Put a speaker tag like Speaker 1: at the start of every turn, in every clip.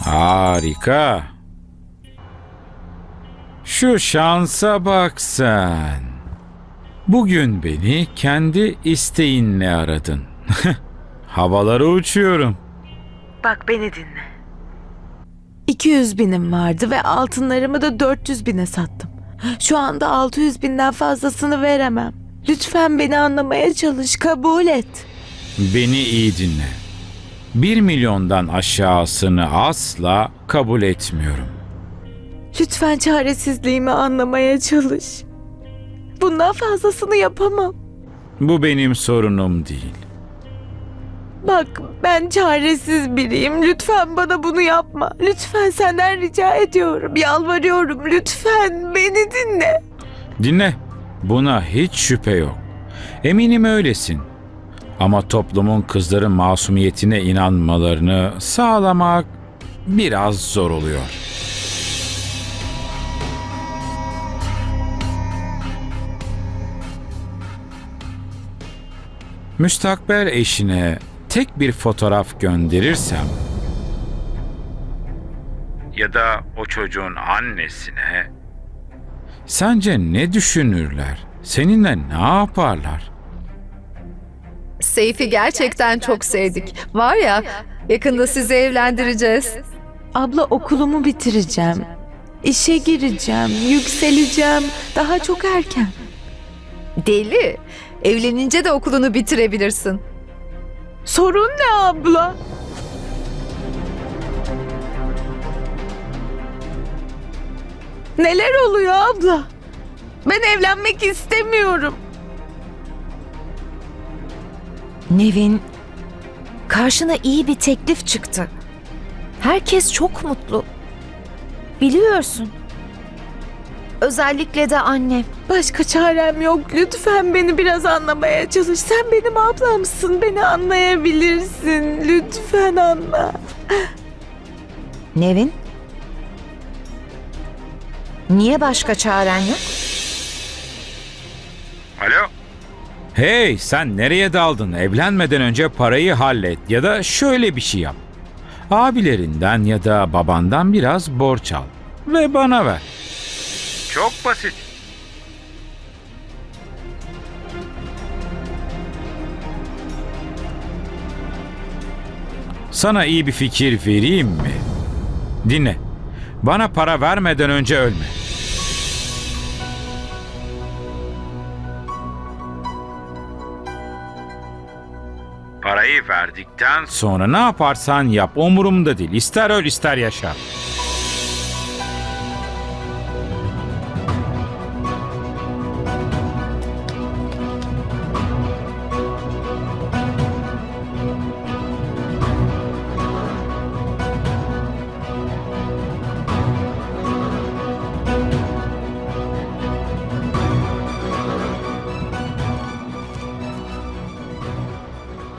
Speaker 1: Harika. Şu şansa bak sen. Bugün beni kendi isteğinle aradın. Havalara uçuyorum.
Speaker 2: Bak beni dinle. 200 binim vardı ve altınlarımı da 400 bine sattım. Şu anda 600 binden fazlasını veremem. Lütfen beni anlamaya çalış, kabul et.
Speaker 1: Beni iyi dinle. Bir milyondan aşağısını asla kabul etmiyorum.
Speaker 2: Lütfen çaresizliğimi anlamaya çalış. Bundan fazlasını yapamam.
Speaker 1: Bu benim sorunum değil.
Speaker 2: Bak ben çaresiz biriyim. Lütfen bana bunu yapma. Lütfen senden rica ediyorum. Yalvarıyorum. Lütfen beni dinle.
Speaker 1: Dinle. Buna hiç şüphe yok. Eminim öylesin. Ama toplumun kızların masumiyetine inanmalarını sağlamak biraz zor oluyor. Müstakbel eşine tek bir fotoğraf gönderirsem ya da o çocuğun annesine Sence ne düşünürler? Seninle ne yaparlar?
Speaker 3: Seyfi gerçekten çok sevdik. Var ya yakında sizi evlendireceğiz.
Speaker 2: Abla okulumu bitireceğim. İşe gireceğim, yükseleceğim. Daha çok erken.
Speaker 3: Deli. Evlenince de okulunu bitirebilirsin.
Speaker 2: Sorun ne abla? Neler oluyor abla? Ben evlenmek istemiyorum.
Speaker 4: Nevin, karşına iyi bir teklif çıktı. Herkes çok mutlu. Biliyorsun. Özellikle de annem.
Speaker 2: Başka çarem yok. Lütfen beni biraz anlamaya çalış. Sen benim ablamsın. Beni anlayabilirsin. Lütfen anla.
Speaker 4: Nevin? Niye başka çaren yok?
Speaker 1: Alo? Hey sen nereye daldın? Evlenmeden önce parayı hallet ya da şöyle bir şey yap. Abilerinden ya da babandan biraz borç al ve bana ver. Çok basit. Sana iyi bir fikir vereyim mi? Dinle. Bana para vermeden önce ölme. Parayı verdikten sonra ne yaparsan yap umurumda değil. İster öl ister yaşa.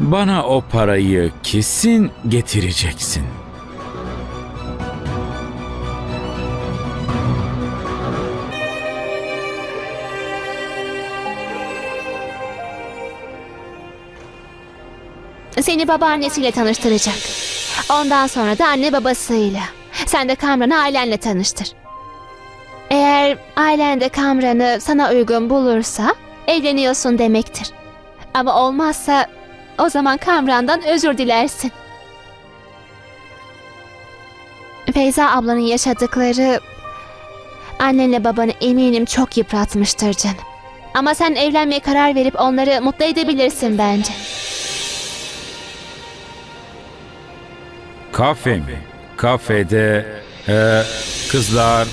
Speaker 1: Bana o parayı kesin getireceksin.
Speaker 5: Seni babaannesiyle tanıştıracak. Ondan sonra da anne babasıyla. Sen de Kamran'ı ailenle tanıştır. Eğer ailen de Kamran'ı sana uygun bulursa evleniyorsun demektir. Ama olmazsa o zaman Kamran'dan özür dilersin. Feyza ablanın yaşadıkları annenle babanı eminim çok yıpratmıştır canım. Ama sen evlenmeye karar verip onları mutlu edebilirsin bence.
Speaker 1: Kafe mi? Kafede e, kızlar,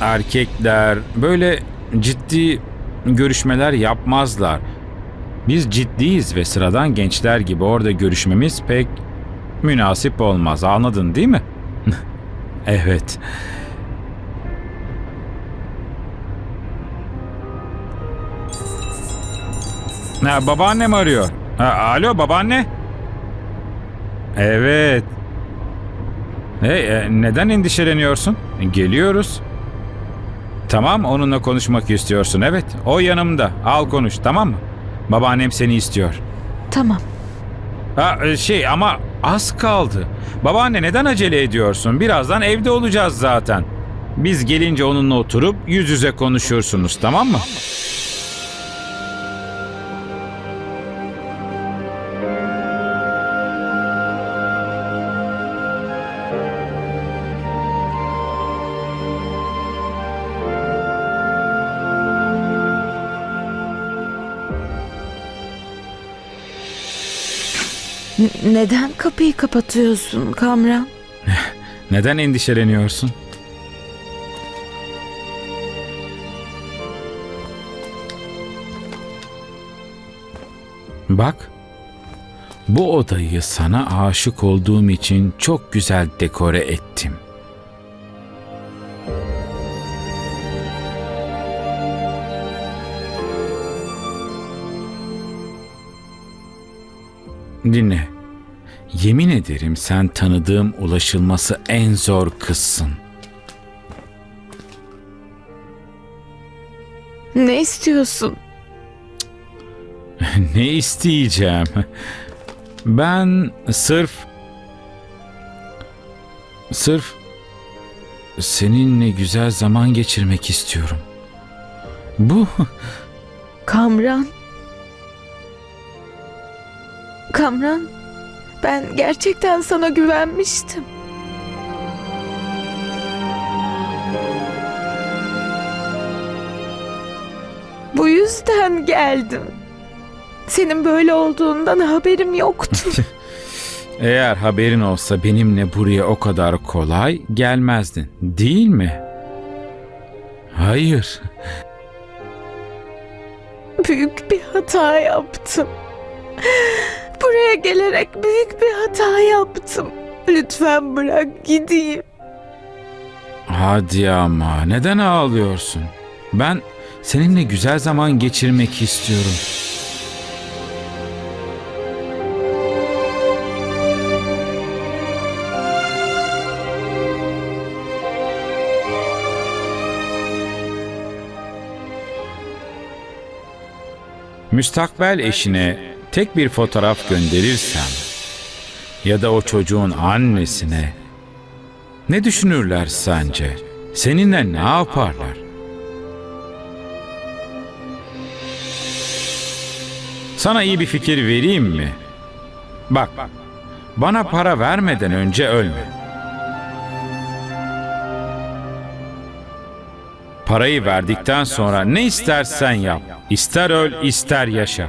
Speaker 1: erkekler böyle ciddi görüşmeler yapmazlar. Biz ciddiyiz ve sıradan gençler gibi orada görüşmemiz pek münasip olmaz. Anladın değil mi? evet. Ha, babaannem arıyor. Ha, alo babaanne. Evet. Hey, e, neden endişeleniyorsun? Geliyoruz. Tamam, onunla konuşmak istiyorsun. Evet, o yanımda. Al konuş, tamam mı? Babaannem seni istiyor.
Speaker 2: Tamam.
Speaker 1: Ha, e, şey ama Az kaldı. Babaanne neden acele ediyorsun? Birazdan evde olacağız zaten. Biz gelince onunla oturup yüz yüze konuşursunuz tamam mı?
Speaker 2: Neden kapıyı kapatıyorsun Kamran?
Speaker 1: Neden endişeleniyorsun? Bak. Bu odayı sana aşık olduğum için çok güzel dekore ettim. Dinle. Yemin ederim sen tanıdığım ulaşılması en zor kızsın.
Speaker 2: Ne istiyorsun?
Speaker 1: ne isteyeceğim? Ben sırf sırf seninle güzel zaman geçirmek istiyorum. Bu
Speaker 2: Kamran. Kamran, ben gerçekten sana güvenmiştim. Bu yüzden geldim. Senin böyle olduğundan haberim yoktu.
Speaker 1: eğer haberin olsa benimle buraya o kadar kolay gelmezdin, değil mi? Hayır.
Speaker 2: büyük bir hata yaptım. Buraya gelerek büyük bir hata yaptım. Lütfen bırak gideyim.
Speaker 1: Hadi ama neden ağlıyorsun? Ben seninle güzel zaman geçirmek istiyorum. Müstakbel eşine tek bir fotoğraf gönderirsem ya da o çocuğun annesine ne düşünürler sence? Seninle ne yaparlar? Sana iyi bir fikir vereyim mi? Bak, bana para vermeden önce ölme. Parayı verdikten sonra ne istersen yap. İster öl, ister yaşa.